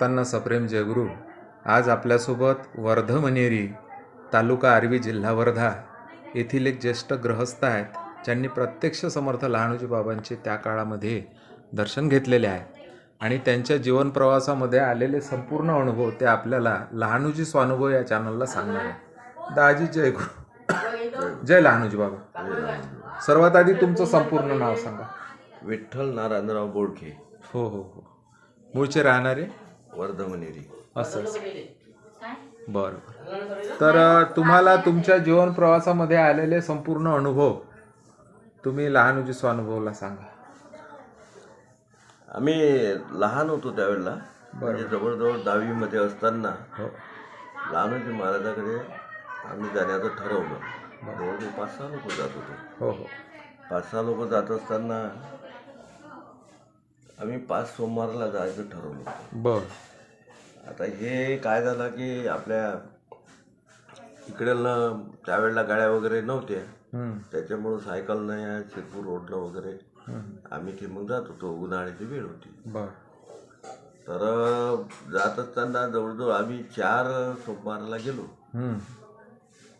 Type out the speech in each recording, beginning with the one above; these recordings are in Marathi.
भक्तांना सप्रेम जयगुरु आज आपल्यासोबत वर्धमनेरी तालुका आर्वी जिल्हा वर्धा येथील एक ज्येष्ठ गृहस्थ आहेत ज्यांनी प्रत्यक्ष समर्थ लहानूजी बाबांचे त्या काळामध्ये दर्शन घेतलेले आहे. आणि त्यांच्या जीवन प्रवासामध्ये आलेले संपूर्ण अनुभव ते आपल्याला लहानूजी स्वानुभव या चॅनलला सांगणार आहे दाजी जय गुरु जय लहानूजी बाबा. सर्वात आधी तुमचं संपूर्ण नाव सांगा. विठ्ठल नारायणराव बोडखे हो हो हो. मूळचे राहणारे? वर्धमनेरी असं. बरं बरं. तर तुम्हाला तुमच्या जीवन प्रवासामध्ये आलेले संपूर्ण अनुभव तुम्ही लहानूजी स्वानुभवला सांगा. आम्ही लहान होतो त्यावेळेला. म्हणजे जवळजवळ दहावीमध्ये असताना हो. लहानोजी महाराजाकडे आम्ही जाण्याचं ठरवलं. जवळजवळ पाच सहा लोक जात होतो. हो हो. पाच सहा लोक जात असताना आम्ही पाच सोमवारला जायचं ठरवलं बर. आता हे काय झालं की आपल्या इकडे त्यावेळेला गाड्या वगैरे नव्हत्या. त्याच्यामुळं सायकलनं या शिरपूर रोडनं वगैरे. आम्ही ते मग जात होतो उन्हाळ्याची वेळ होती. बर. तर जात असताना जवळजवळ आम्ही चार सोमवारला गेलो.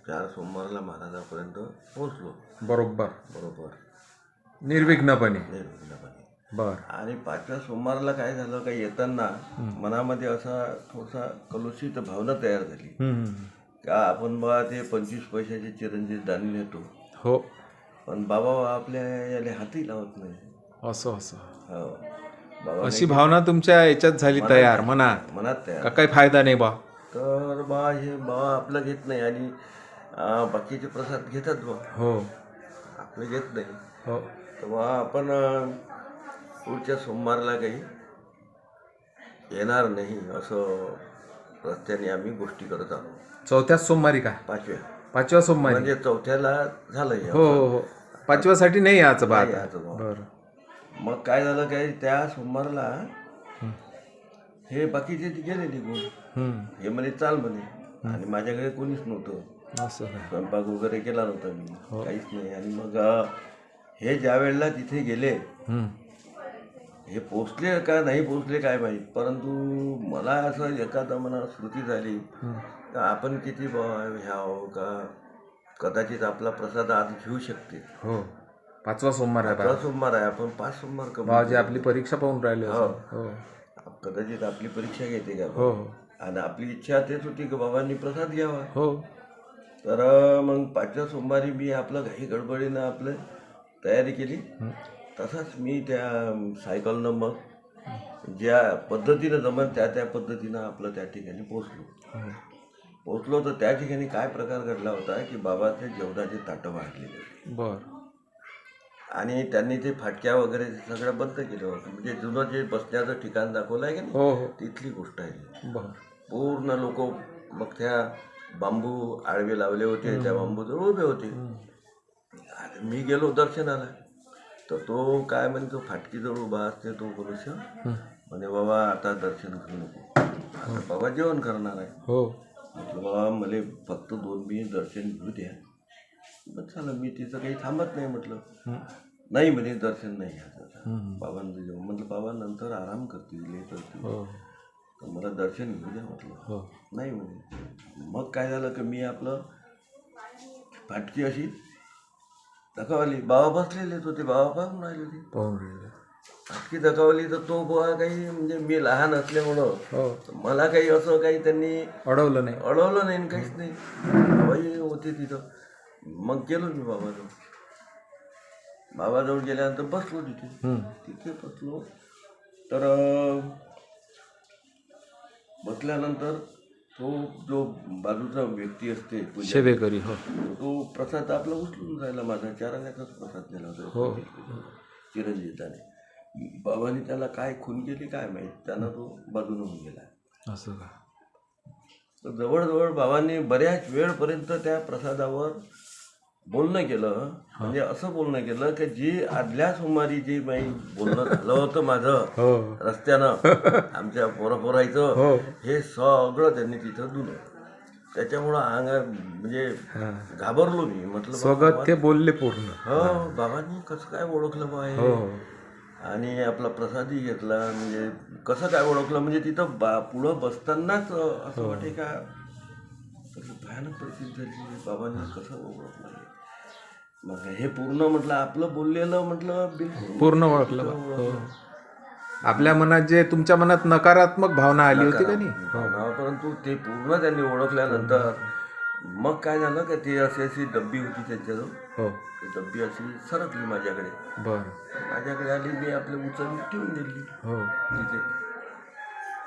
चार सोमवारला महाराजापर्यंत पोहोचलो. बरोबर. बरोबर. निर्विघ्नपणे. निर्विघ्नपणे. बर. आणि पाचव्या सोमवारला काय झालं का येताना मनामध्ये असा थोडासा कलुषित भावना तयार झाली. का आपण बा ते पंचवीस पैशाचे चिरंजीव दाणी नेतो. हो. पण बाबा आपल्या याला हातही लावत नाही. असं असं. हो. बाबा अशी भावना तुमच्या याच्यात झाली तयार मनात. मनात तयार. का काही फायदा नाही बा? तर बा हे बा आपलं घेत नाही आणि अं, बाकीचे प्रसाद घेतात बा. हो. आपले घेत नाही. हो. तर बा आपण अं, पुढच्या सोमवारला काही येणार नाही असं रस्त्याने आम्ही गोष्टी करत आलो चौथ्याच सोमवारी का? पाचव्या. पाचव्या सोमवारी. म्हणजे चौथ्याला झालं हे. हो हो हो. पाचव्यासाठी नाही याचं बा आता बा. बरं. मग काय झालं काय? त्या सोमवारला हे. बाकीचे ते गेले निघून. हम्म, हे म्हणे चाल म्हणे. आणि माझ्याकडे कोणीच नव्हतं. असं स्वयंपाक वगैरे केला नव्हता मी. हो. काहीच नाही. आणि मग अं, हे ज्या वेळेला तिथे गेले हम्म, हे पोचले का नाही पोचले काय माहीत? परंतु मला असं एखादा मना स्मृती झाली का आपण किती ह्याव का कदाचित आपला प्रसाद आज घेऊ शकते. हो. पाचवा सोमवार आहे पाचवा सोमवार आहे. आपण पाच सोमवार कमी आपली परीक्षा पाहून राहिले हो. हो. कदाचित आपली परीक्षा घेते का हो. आणि आपली इच्छा तेच होती की बाबांनी प्रसाद घ्यावा. हो. तर मग पाचव्या सोमवारी मी आपलं घाई गडबडीनं आपलं तयारी केली. तसाच मी त्या सायकलनं मग ज्या पद्धतीनं जमत त्या त्या पद्धतीनं आपलं त्या ठिकाणी पोचलो. पोचलो तर त्या ठिकाणी काय प्रकार घडला होता की बाबाचे जेवणाचे ताटं वाढलेले होते. बर. आणि त्यांनी ते फाटक्या वगैरे सगळं बंद केलं होतं. म्हणजे जुनं जे बसण्याचं ठिकाण दाखवलं आहे की नाही हो हो. तिथली गोष्ट आहे पूर्ण लोक मग त्या बांबू आडवे लावले होते त्या बांबूजवळ उभे होते. आणि मी गेलो दर्शनाला. तर तो काय म्हणे तो फाटकीजवळ उभा असते तो मनुष्य. म्हणे बाबा आता दर्शन घेऊ नको. आता बाबा जेवण करणार आहे. हो. म्हटलं बाबा मला फक्त दोन मिनिट दर्शन घेऊ द्या. मग चला मी तिथं काही थांबत नाही म्हटलं. नाही म्हणे दर्शन नाही घ्यायचं बाबांचं जेवण. म्हटलं बाबा नंतर आराम करतील हे करतील हो. तर मला दर्शन घेऊ द्या म्हटलं. हो. नाही म्हणे. मग काय झालं की मी आपलं फाटकी अशी दखावली बाबा बसलेले होते बाबा पाहून राहिले होते. पाहून राहिले. फाटकी दखावली तर तो बुवा काही म्हणजे मी लहान असल्यामुळं हो. मला काही असं काही त्यांनी अडवलं नाही. अडवलं नाही आणि काहीच नाही. बाबाही होते तिथं. मग गेलो मी बाबाजवळ. बाबाजवळ गेल्यानंतर बसलो तिथे. हम्म. तिथे बसलो. तर अं, बसल्यानंतर तो जो बाजूचा व्यक्ती असते पूजा शेवेकरी हो. तो प्रसाद आपला उचलून जायला माझा चाराण्याचाच प्रसाद दिला हो. होता चिरंजीताने बाबांनी त्याला काय खून केली काय माहीत त्यानं तो बाजून होऊन गेला. असं का? तर जवळजवळ बाबांनी बऱ्याच वेळपर्यंत त्या प्रसादावर बोलणं केलं म्हणजे असं बोलणं केलं की जी आदल्या सोमवारी जे माई बोलणं झालं होतं माझं हो. रस्त्यानं आमच्या पोरापोरायचं हो. हे सगळं त्यांनी तिथं दिलं. त्याच्यामुळं अंगा म्हणजे. घाबरलो मी. म्हटलं स्वगत ते बोलले पूर्ण. हो बाबांनी कसं काय ओळखलं बा हे? आणि आपला प्रसादही घेतला. म्हणजे कसं काय ओळखलं? म्हणजे तिथं बा पुढं बसतानाच असं वाटे का? भयानक झाली. बाबांनी कसं ओळखलं? मग हे पूर्ण म्हटलं आपलं बोललेलं म्हटलं बिलकुल पूर्ण ओळखलं. हो. आपल्या मनात जे तुमच्या मनात नकारात्मक भावना आली होती का नाही? भावना, परंतु ते पूर्ण त्यांनी ओळखल्यानंतर मग काय झालं का ती अशी अशी डब्बी होती त्यांच्याजवळ. हो. ती डब्बी अशी सरकली माझ्याकडे. बर. माझ्याकडे आली मी आपली उचलली ठेवून दिली. हो. तिथे.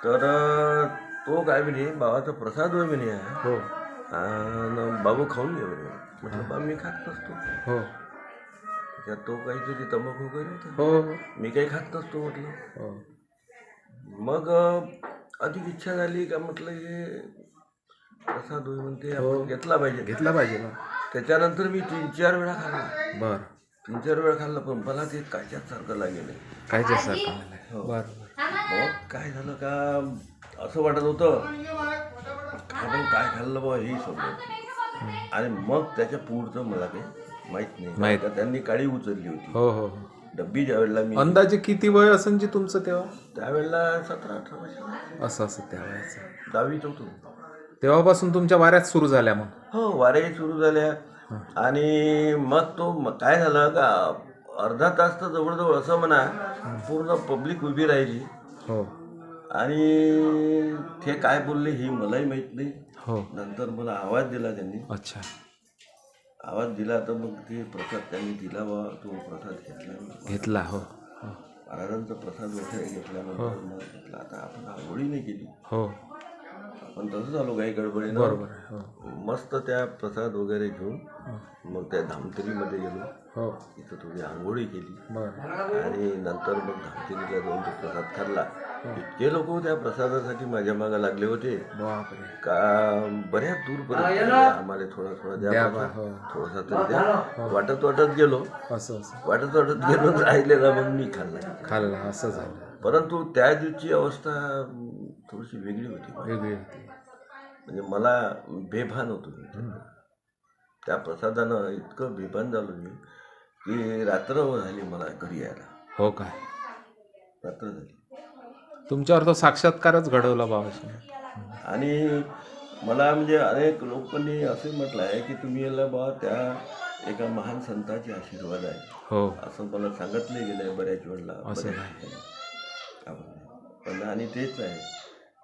तर तो काय म्हणे बाबाचा प्रसाद होय म्हणे हा. बाबू खाऊन घे म्हणे. म्हटलं बा मी खात नसतो. हो. त्याच्यात तो काहीतरी तंबाखू वगैरे होता. हो. मी काही खात नसतो म्हटलं. हो. मग अं, अधिक इच्छा झाली का म्हटलं हे प्रसाद होय म्हणते आपण घेतला पाहिजे. घेतला पाहिजे ना. त्याच्यानंतर मी तीन चार वेळा खाल्ला. बर. तीन चार वेळा खाल्ला पण मला ते कायच्यासारखं लागेल. काय जे सर बर. मग काय झालं का असं वाटत होतं. आपण काय खाल्लं बा हे सगळं आणि मग त्याच्या पुढचं मला काही माहीत नाही. माहीत. का त्यांनी काळी उचलली होती. हो हो डब्बी ज्या वेळेला मी अंदाजे किती वय असेल जी तुमचं तेव्हा? त्यावेळेला सतरा अठरा वर्ष असं असं त्या वयाचं. दहावीत होतो तेव्हापासून तुमच्या वाऱ्यात सुरू झाल्या मग? हो वाऱ्याही सुरू झाल्या. आणि मग तो म- काय झालं का अर्धा तास तर जवळजवळ असं म्हणा पूर्ण पब्लिक उभी राहिली. हो. आणि ते काय बोलले ही मलाही माहीत नाही. हो. नंतर मला आवाज दिला त्यांनी. अच्छा. आवाज दिला तर मग ते प्रसाद त्यांनी दिला बा तो प्रसाद घेतला. घेतला हो. हो. महाराजांचा प्रसाद वगैरे घेतल्यानंतर मग म्हटलं आता आपण आंघोळी नाही केली. हो. आपण तसं झालो काही गडबडीनं बरोबर हो. मस्त त्या प्रसाद वगैरे घेऊन मग त्या धामतरीमध्ये गेलो. हो. तिथं थोडी आंघोळी केली. आणि नंतर मग धामतरीला जाऊन तो प्रसाद खाल्ला. इतके लोक त्या प्रसादासाठी माझ्या मागे लागले होते. बापरे. का बऱ्याच दूरपर्यंत आम्हाला थोडा थोडा द्या हो. थोडासा तरी द्या. वाटत वाटत गेलो. असं असं. वाटत वाटत गेलो राहिलेला मग मी खाल्ला. खाल्ला असं झालं. परंतु त्या दिवशी अवस्था थोडीशी वेगळी होती. वेगळी होती. म्हणजे मला बेभान होतो मी. त्या प्रसादानं इतकं बेभान झालो मी की रात्र झाली मला घरी यायला. हो काय? रात्र झाली. तुमच्यावर तो साक्षात्कारच घडवला बाबाशी आणि मला म्हणजे अनेक लोकांनी असे म्हटलं आहे की तुम्ही याला बा त्या एका महान संताचे आशीर्वाद आहे. हो. असं मला सांगितले गेलं आहे बऱ्याच वेळेला. असं बऱ्याच नाही. ठिकाणी. आपण- पण आणि तेच आहे.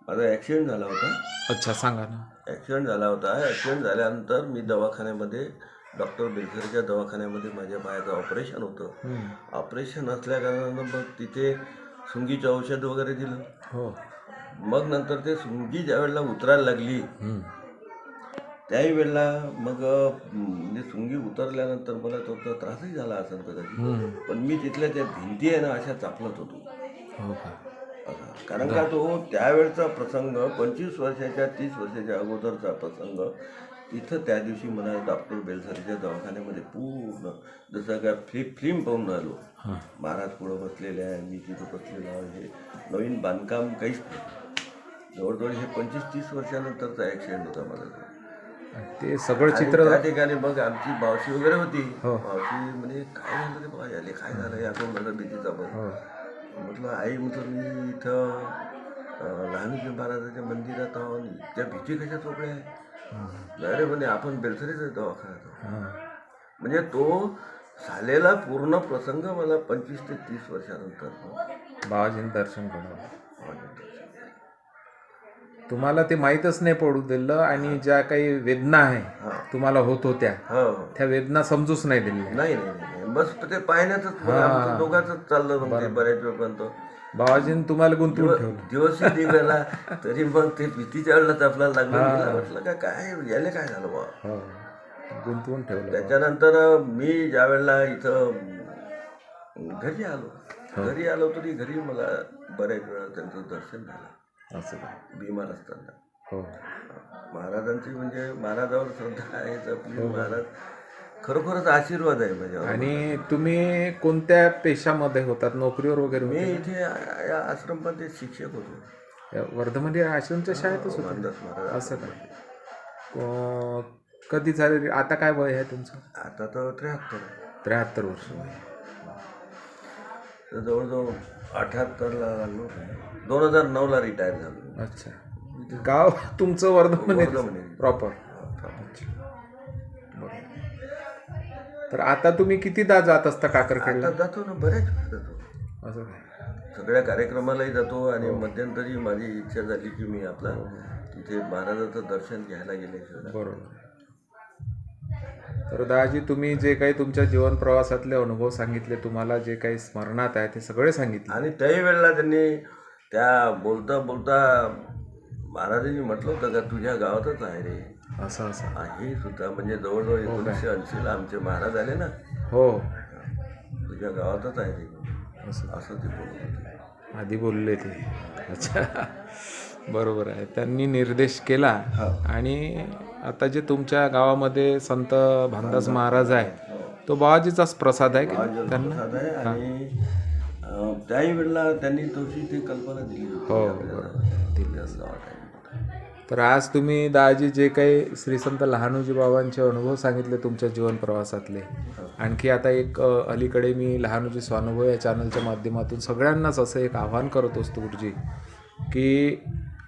माझा ॲक्सिडेंट झाला होता. अच्छा सांगा ना. ॲक्सिडेंट झाला होता. ॲक्सिडेंट झाल्यानंतर मी दवाखान्यामध्ये डॉक्टर बेलसरच्या दवाखान्यामध्ये माझ्या पायाचं ऑपरेशन होतं. हम्म. ऑपरेशन असल्याकारणानं मग तिथे सुंगीचं औषध वगैरे दिलं हो मग नंतर ते सुंगी ज्या वेळेला उतरायला लागली. त्याही वेळेला मग म्हणजे सुंगी उतरल्यानंतर मला थोडा त्रासही झाला असेल कदाचित. पण मी तिथल्या त्या भिंती आहे ना अशा चापलत होतो हो. कारण का तो त्यावेळचा प्रसंग पंचवीस वर्षाच्या तीस वर्षाच्या अगोदरचा प्रसंग तिथं त्या दिवशी मला डॉक्टर बेलसरीच्या दवाखान्यामध्ये पूर्ण जसं काय फ्लिप फिल्म पाहून राहिलो. महाराज पुढं बसलेले आहे मी तिथं बसलेलो आहे. हे नवीन बांधकाम काहीच नाही. जवळजवळ हे पंचवीस तीस वर्षानंतरचा ॲक्सिडेंट होता माझा ते. सगळं चित्र त्या ठिकाणी मग आमची मावशी वगैरे होती. हो. मावशी म्हणे काय झालं रे बाबा याले काय झालं? या कोण माझा भीतीचा पण हो. म्हटलं आई म्हटलं मी इथं लहानजी महाराजाच्या मंदिरात आहो आणि त्या भीती कशा चोपड्या आहे नाही रे म्हणे आपण बेलसरीचा दवाखान्यात आहोत. म्हणजे तो झालेला पूर्ण प्रसंग मला पंचवीस ते तीस वर्षानंतर बाबाजींनी दर्शन घडवलं तुम्हाला ते माहीतच नाही पडू दिलं आणि ज्या काही वेदना आहे. तुम्हाला होत होत्या हो हो. त्या वेदना समजूच नाही दिल्या. नाही नाही. बस ते आमचं दोघांच चाललं मग ते बऱ्याच वेळपर्यंत बाबाजींनी तुम्हाला गुंतवून ठेवलं. दिवस निघाला तरी मग ते भीतीच्या वेळेलाच आपल्याला लागलं म्हटलं का काय याले काय झालं बा हो. गुंतवून ठेवलं. त्याच्यानंतर मी ज्या वेळेला इथं घरी आलो घरी आलो तरी घरी मला बऱ्याच वेळा त्यांचं दर्शन झालं. असं बिमार असताना. हो. महाराजांची म्हणजे महाराजावर श्रद्धा आहेच आपली महाराज. खरोखरच आशीर्वाद आहे माझ्यावर. आणि तुम्ही कोणत्या पेशामध्ये होतात? नोकरीवर वगैरे मी होते इथे या- या आश्रममध्ये शिक्षक होतो. या वर्धमध्ये आश्रमच्या शाळेतच होते? महाराज असं काय अं, कधी झाले? आता काय वय आहे तुमचं? आता तर त्र्याहत्तर आहे. त्र्याहत्तर वर्ष वय तर जवळजवळ अठ्याहत्तरला लागलो. दोन हजार नऊला रिटायर झालो. अच्छा. गाव तुमचं वर्धमने वर्धमने. प्रॉपर तर आता तुम्ही कितीदा जात असता काकरखेडला आता जातो ना बऱ्याच वेळा जातो. असं काय सगळ्या कार्यक्रमालाही जातो आणि मध्यंतरी माझी इच्छा झाली की मी आपला तिथे महाराजाचं दर्शन घ्यायला गेल्याशिवाय बरोबर. तर दादाजी तुम्ही जे काही तुमच्या जीवन प्रवासातले अनुभव सांगितले तुम्हाला जे काही स्मरणात आहे ते सगळे सांगितले. आणि त्याही वेळेला त्यांनी त्या बोलता बोलता महाराजांनी म्हटलं होतं का तुझ्या गावातच आहे रे. असं असं. आहे सुद्धा म्हणजे जवळजवळ एकोणीसशे ऐंशीला आमचे महाराज आले ना. हो. तुझ्या गावातच आहे रे असं. असं ते बोलत होते. आधी बोलले ते. अच्छा. बरोबर आहे. त्यांनी निर्देश केला. आणि आता जे तुमच्या गावामध्ये संत भानदास महाराज आहे तो बाबाजीचाच प्रसाद आहे की त्यांना? आहे आणि अं, त्याही वेळेला त्यांनी तशी ती कल्पना दिली होती. हो. आपल्याला. त्याच गावात आहे. तर आज तुम्ही दादाजी जे काही श्री संत लहानूजी बाबांचे अनुभव सांगितले तुमच्या जीवन प्रवासातले आणखी आता एक अलीकडे मी लहानूजी स्वानुभव या चॅनलच्या माध्यमातून सगळ्यांनाच असं एक आव्हान करत असतो गुरुजी की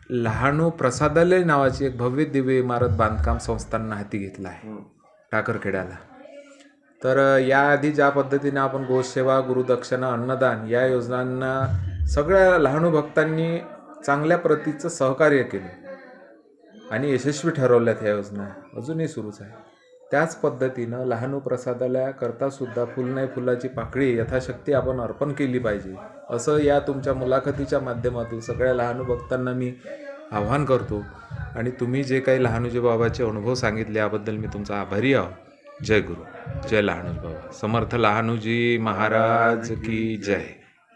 लहानू प्रसादालय नावाची एक भव्य दिव्य इमारत बांधकाम संस्थांना हाती घेतला आहे. टाकरखेड्याला तर याआधी ज्या पद्धतीने आपण गोसेवा गुरुदक्षिणा अन्नदान या योजनांना सगळ्या लहानू भक्तांनी चांगल्या प्रतीचं सहकार्य केलं आणि यशस्वी ठरवल्यात ह्या योजना. अजूनही सुरूच आहे. त्याच पद्धतीनं लहानू प्रसादालयाकरता सुद्धा फुल नाही फुलाची पाकळी यथाशक्ती आपण अर्पण केली पाहिजे. असं या तुमच्या मुलाखतीच्या माध्यमातून सगळ्या लहानू भक्तांना मी आव्हान करतो. आणि तुम्ही जे काही लहानूजी बाबाचे अनुभव सांगितले याबद्दल मी तुमचा आभारी आहो जय गुरु. जय लहानूजी बाबा. समर्थ लहानूजी महाराज की जय.